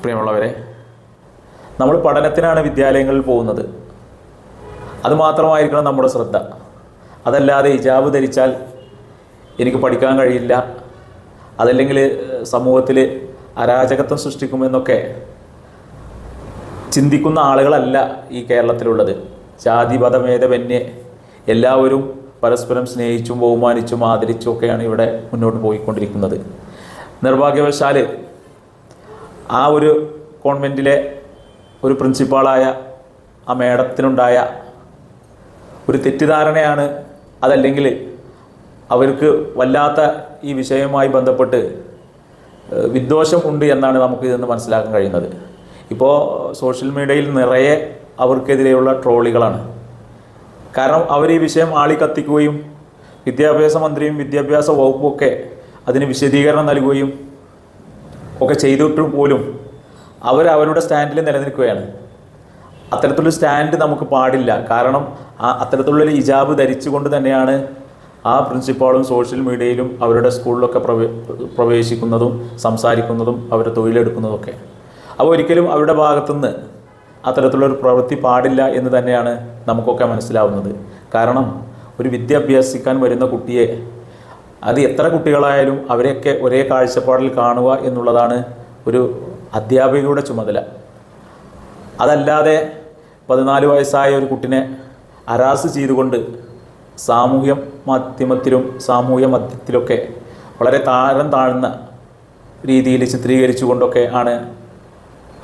പ്രിയമുള്ളവരെ നമ്മൾ പഠനത്തിനാണ് വിദ്യാലയങ്ങളിൽ പോകുന്നത്. അതുമാത്രമായിരിക്കണം നമ്മുടെ ശ്രദ്ധ. അതല്ലാതെ ഹിജാബ് ധരിച്ചാൽ എനിക്ക് പഠിക്കാൻ കഴിയില്ല. അതല്ലെങ്കിൽ സമൂഹത്തിൽ അരാജകത്വം സൃഷ്ടിക്കുമെന്നൊക്കെ ചിന്തിക്കുന്ന ആളുകളല്ല ഈ കേരളത്തിലുള്ളത്. ജാതി എല്ലാവരും പരസ്പരം സ്നേഹിച്ചും ബഹുമാനിച്ചും ആദരിച്ചും ഒക്കെയാണ് ഇവിടെ മുന്നോട്ട് പോയിക്കൊണ്ടിരിക്കുന്നത്. നിർഭാഗ്യവശാൽ ആ ഒരു കോൺവെന്റിലെ ഒരു പ്രിൻസിപ്പാളായ ആ മേഡത്തിനുണ്ടായ ഒരു തെറ്റിദ്ധാരണയാണ് അതല്ലെങ്കിൽ അവർക്ക് വല്ലാത്ത ഈ വിഷയവുമായി ബന്ധപ്പെട്ട് വിദ്വേഷം ഉണ്ട് എന്നാണ് നമുക്ക് ഇതെന്ന് മനസ്സിലാക്കാൻ കഴിയുന്നത്. ഇപ്പോൾ സോഷ്യൽ മീഡിയയിൽ നിറയെ അവർക്കെതിരെയുള്ള ട്രോളികളാണ്. കാരണം അവർ ഈ വിഷയം ആളിക്കത്തിക്കുകയും വിദ്യാഭ്യാസ മന്ത്രിയും വിദ്യാഭ്യാസ വകുപ്പും ഒക്കെ അതിന് വിശദീകരണം നൽകുകയും ഒക്കെ ചെയ്തിട്ട് പോലും അവർ അവരുടെ സ്റ്റാൻഡിൽ നിലനിൽക്കുകയാണ്. അത്തരത്തിലുള്ള സ്റ്റാൻഡ് നമുക്ക് പാടില്ല. കാരണം ആ അത്തരത്തിലുള്ളൊരു ഇജാബ് ധരിച്ചുകൊണ്ട് തന്നെയാണ് ആ പ്രിൻസിപ്പാളും സോഷ്യൽ മീഡിയയിലും അവരുടെ സ്കൂളിലൊക്കെ പ്രവേ പ്രവേശിക്കുന്നതും സംസാരിക്കുന്നതും അവരുടെ തൊഴിലെടുക്കുന്നതൊക്കെ. അപ്പോൾ ഒരിക്കലും അവരുടെ ഭാഗത്തുനിന്ന് അത്തരത്തിലുള്ളൊരു പ്രവൃത്തി പാടില്ല എന്ന് തന്നെയാണ് നമുക്കൊക്കെ മനസ്സിലാവുന്നത്. കാരണം ഒരു വിദ്യ അഭ്യസിക്കാൻ വരുന്ന കുട്ടിയെ അത് എത്ര കുട്ടികളായാലും അവരെയൊക്കെ ഒരേ കാഴ്ചപ്പാടിൽ കാണുക എന്നുള്ളതാണ് ഒരു അധ്യാപികയുടെ ചുമതല. അതല്ലാതെ പതിനാല് വയസ്സായ ഒരു കുട്ടിനെ അരാസ് ചെയ്തുകൊണ്ട് സാമൂഹ്യ മാധ്യമത്തിലും സാമൂഹ്യ മധ്യത്തിലൊക്കെ വളരെ താരം താഴ്ന്ന രീതിയിൽ ചിത്രീകരിച്ചുകൊണ്ടൊക്കെ ആണ്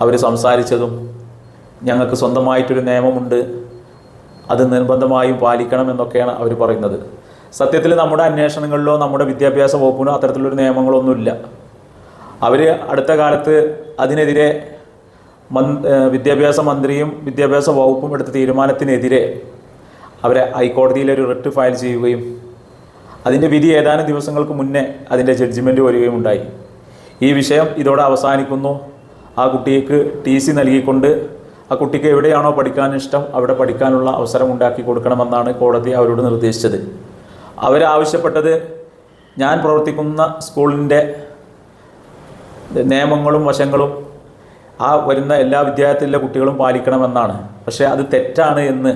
അവർ സംസാരിച്ചതും ഞങ്ങൾക്ക് സ്വന്തമായിട്ടൊരു നിയമമുണ്ട്. അത് നിർബന്ധമായും പാലിക്കണം എന്നൊക്കെയാണ് അവർ പറയുന്നത്. സത്യത്തിൽ നമ്മുടെ അന്വേഷണങ്ങളിലോ നമ്മുടെ വിദ്യാഭ്യാസ വകുപ്പിനോ അത്തരത്തിലൊരു നിയമങ്ങളൊന്നുമില്ല. അവർ അടുത്ത കാലത്ത് അതിനെതിരെ വിദ്യാഭ്യാസ മന്ത്രിയും വിദ്യാഭ്യാസ വകുപ്പും എടുത്ത തീരുമാനത്തിനെതിരെ അവരെ ഹൈക്കോടതിയിൽ ഒരു റിട്ട് ഫയൽ ചെയ്യുകയും അതിന്റെ വിധി ഏതാനും ദിവസങ്ങൾക്ക് മുന്നേ അതിന്റെ ജഡ്ജ്മെന്റ് വരികയും ഉണ്ടായി. ഈ വിഷയം ഇതോടെ അവസാനിക്കുന്നു. ആ കുട്ടിക്ക് ടി സി നൽകിക്കൊണ്ട് ആ കുട്ടിക്ക് എവിടെയാണോ പഠിക്കാൻ ഇഷ്ടം അവിടെ പഠിക്കാനുള്ള അവസരം ഉണ്ടാക്കി കൊടുക്കണമെന്നാണ് കോടതി അവരോട് നിർദ്ദേശിച്ചത്. അവരാവശ്യപ്പെട്ടത് ഞാൻ പ്രവർത്തിക്കുന്ന സ്കൂളിന്റെ നിയമങ്ങളും വശങ്ങളും ആ വരുന്ന എല്ലാ വിദ്യാർത്ഥികളിലെ കുട്ടികളും പാലിക്കണമെന്നാണ്. പക്ഷേ അത് തെറ്റാണ് എന്ന്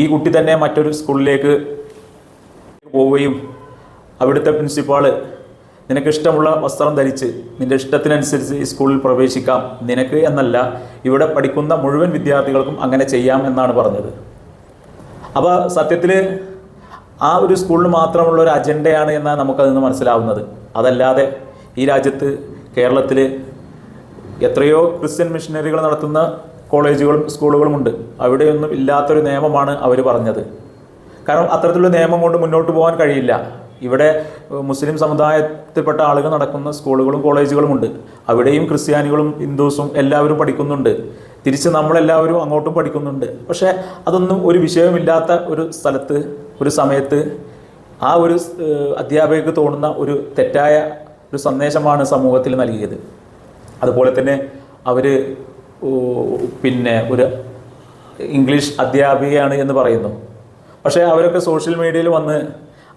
ഈ കുട്ടി തന്നെ മറ്റൊരു സ്കൂളിലേക്ക് പോവുകയും അവിടുത്തെ പ്രിൻസിപ്പാൾ നിനക്കിഷ്ടമുള്ള വസ്ത്രം ധരിച്ച് നിന്റെ ഇഷ്ടത്തിനനുസരിച്ച് ഈ സ്കൂളിൽ പ്രവേശിക്കാം. നിനക്ക് എന്നല്ല ഇവിടെ പഠിക്കുന്ന മുഴുവൻ വിദ്യാർത്ഥികൾക്കും അങ്ങനെ ചെയ്യാം എന്നാണ് പറഞ്ഞത്. അപ്പോൾ സത്യത്തിൽ ആ ഒരു സ്കൂളിന് മാത്രമുള്ള ഒരു അജണ്ടയാണ് എന്നാണ് നമുക്കതിൽ നിന്ന് മനസ്സിലാവുന്നത്. അതല്ലാതെ ഈ രാജ്യത്ത് കേരളത്തിൽ എത്രയോ ക്രിസ്ത്യൻ മിഷനറികൾ നടത്തുന്ന കോളേജുകളും സ്കൂളുകളുമുണ്ട് അവിടെയൊന്നും ഇല്ലാത്തൊരു നിയമമാണ് അവർ പറഞ്ഞത്. കാരണം അത്തരത്തിലുള്ള നിയമം കൊണ്ട് മുന്നോട്ട് പോകാൻ കഴിയില്ല. ഇവിടെ മുസ്ലിം സമുദായത്തിൽപ്പെട്ട ആളുകൾ നടക്കുന്ന സ്കൂളുകളും കോളേജുകളും ഉണ്ട്. അവിടെയും ക്രിസ്ത്യാനികളും ഹിന്ദുസും എല്ലാവരും പഠിക്കുന്നുണ്ട്. തിരിച്ച് നമ്മളെല്ലാവരും അങ്ങോട്ടും പഠിക്കുന്നുണ്ട്. പക്ഷേ അതൊന്നും ഒരു വിഷയമില്ലാത്ത ഒരു സ്ഥലത്ത് ഒരു സമയത്ത് ആ ഒരു അധ്യാപകർക്ക് തോന്നുന്ന ഒരു തെറ്റായ ഒരു സന്ദേശമാണ് സമൂഹത്തിൽ നൽകിയത്. അതുപോലെ തന്നെ അവർ പിന്നെ ഒരു ഇംഗ്ലീഷ് അധ്യാപികയാണ് എന്ന് പറയുന്നു. പക്ഷേ അവരൊക്കെ സോഷ്യൽ മീഡിയയിൽ വന്ന്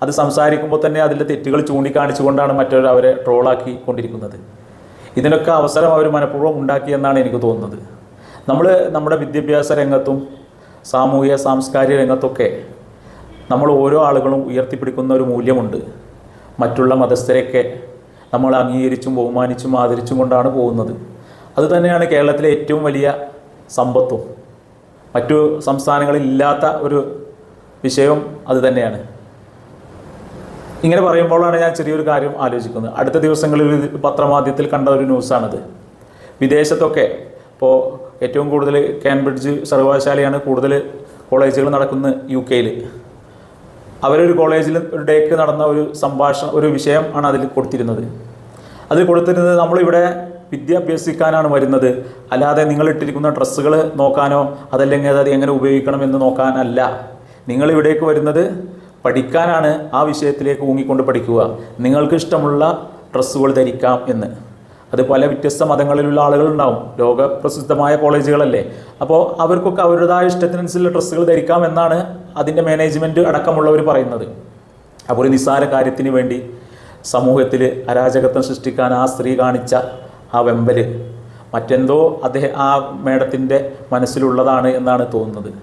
അത് സംസാരിക്കുമ്പോൾ തന്നെ അതിന്റെ തെറ്റുകൾ ചൂണ്ടിക്കാണിച്ചുകൊണ്ടാണ് മറ്റൊരു അവരെ ട്രോളാക്കി കൊണ്ടിരിക്കുന്നത്. ഇതിനൊക്കെ അവസരം അവർ മനഃപൂർവം ഉണ്ടാക്കിയെന്നാണ് എനിക്ക് തോന്നുന്നത്. നമ്മൾ നമ്മുടെ വിദ്യാഭ്യാസ രംഗത്തും സാമൂഹിക സാംസ്കാരിക രംഗത്തൊക്കെ നമ്മൾ ഓരോ ആളുകളും ഉയർത്തിപ്പിടിക്കുന്ന ഒരു മൂല്യമുണ്ട്. മറ്റുള്ള മതസ്ഥരെയൊക്കെ നമ്മൾ അംഗീകരിച്ചും ബഹുമാനിച്ചും ആദരിച്ചും കൊണ്ടാണ് പോകുന്നത്. അതുതന്നെയാണ് കേരളത്തിലെ ഏറ്റവും വലിയ സമ്പത്തും. മറ്റു സംസ്ഥാനങ്ങളിൽ ഇല്ലാത്ത ഒരു വിഷയവും അത് തന്നെയാണ്. ഇങ്ങനെ പറയുമ്പോഴാണ് ഞാൻ ചെറിയൊരു കാര്യം ആലോചിക്കുന്നത്. അടുത്ത ദിവസങ്ങളിൽ പത്രമാധ്യമത്തിൽ കണ്ട ഒരു ന്യൂസാണത്. വിദേശത്തൊക്കെ ഇപ്പോൾ ഏറ്റവും കൂടുതൽ കാംബ്രിഡ്ജ് സർവകലാശാലയാണ് കൂടുതൽ കോളേജുകൾ നടക്കുന്നത് യു കെയിൽ അവരൊരു കോളേജിൽ ഒരു ഡേക്ക് നടന്ന ഒരു സംഭാഷണം ഒരു വിഷയം ആണ് അതിൽ കൊടുത്തിരുന്നത്. അത് കൊടുത്തിരുന്നത് നമ്മളിവിടെ വിദ്യ അഭ്യസിക്കാനാണ് വരുന്നത്. അല്ലാതെ നിങ്ങൾ ഇട്ടിരിക്കുന്ന ഡ്രസ്സുകൾ നോക്കാനോ അതല്ലെങ്കിൽ അത് എങ്ങനെ ഉപയോഗിക്കണം എന്ന് നോക്കാനല്ല. നിങ്ങൾ ഇവിടേക്ക് വരുന്നത് പഠിക്കാനാണ് ആ വിഷയത്തിലേക്ക് ഊങ്ങിക്കൊണ്ട് പഠിക്കുക. നിങ്ങൾക്ക് ഇഷ്ടമുള്ള ഡ്രസ്സുകൾ ധരിക്കാം എന്ന്. അത് പല വ്യത്യസ്ത മതങ്ങളിലുള്ള ആളുകളുണ്ടാവും. ലോകപ്രസിദ്ധമായ കോളേജുകളല്ലേ. അപ്പോൾ അവർക്കൊക്കെ അവരുടേതായ ഇഷ്ടത്തിനനുസരിച്ചുള്ള ഡ്രസ്സുകൾ ധരിക്കാം എന്നാണ് അതിന്റെ മാനേജ്മെന്റ് അടക്കമുള്ളവർ പറയുന്നത്. അപ്പോൾ ഒരു നിസ്സാര കാര്യത്തിന് വേണ്ടി സമൂഹത്തിൽ അരാജകത്വം സൃഷ്ടിക്കാൻ ആ സ്ത്രീ കാണിച്ച ആ വെമ്പൽ മറ്റെന്തോ അദ്ദേഹം ആ മേഡത്തിന്റെ മനസ്സിലുള്ളതാണ് എന്നാണ് തോന്നുന്നത്.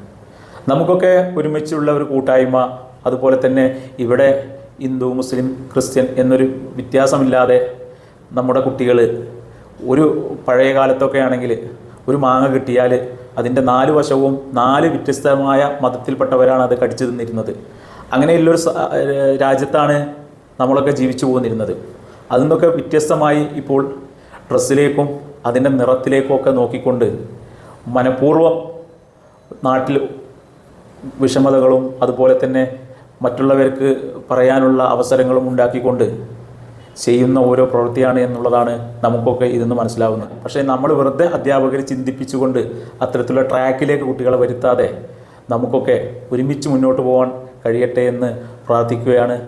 നമുക്കൊക്കെ ഒരുമിച്ചുള്ള ഒരു കൂട്ടായ്മ അതുപോലെ തന്നെ ഇവിടെ ഹിന്ദു മുസ്ലിം ക്രിസ്ത്യൻ എന്നൊരു വ്യത്യാസമില്ലാതെ നമ്മുടെ കുട്ടികൾ ഒരു പഴയ കാലത്തൊക്കെ ആണെങ്കിൽ ഒരു മാങ്ങ കിട്ടിയാൽ അതിന്റെ നാല് വശവും നാല് വ്യത്യസ്തമായ മതത്തിൽപ്പെട്ടവരാണ് അത് കടിച്ചു തിന്നിരുന്നത്. അങ്ങനെയുള്ളൊരു രാജ്യത്താണ് നമ്മളൊക്കെ ജീവിച്ചു പോന്നിരുന്നത്. അതിൽ നിന്നൊക്കെ വ്യത്യസ്തമായി ഇപ്പോൾ ഡ്രസ്സിലേക്കും അതിന്റെ നിറത്തിലേക്കും ഒക്കെ നോക്കിക്കൊണ്ട് മനഃപൂർവം നാട്ടിൽ വിഷമതകളും അതുപോലെ തന്നെ മറ്റുള്ളവർക്ക് പറയാനുള്ള അവസരങ്ങളും ഉണ്ടാക്കിക്കൊണ്ട് ചെയ്യുന്ന ഓരോ പ്രവൃത്തിയാണ് എന്നുള്ളതാണ് നമുക്കൊക്കെ ഇതെന്ന് മനസ്സിലാവുന്നത്. പക്ഷേ നമ്മൾ വെറുതെ അധ്യാപകർ ചിന്തിപ്പിച്ചുകൊണ്ട് അത്തരത്തിലുള്ള ട്രാക്കിലേക്ക് കുട്ടികളെ വരുത്താതെ നമുക്കൊക്കെ ഒരുമിച്ച് മുന്നോട്ട് പോകാൻ കഴിയട്ടെ എന്ന് പ്രാർത്ഥിക്കുകയാണ്.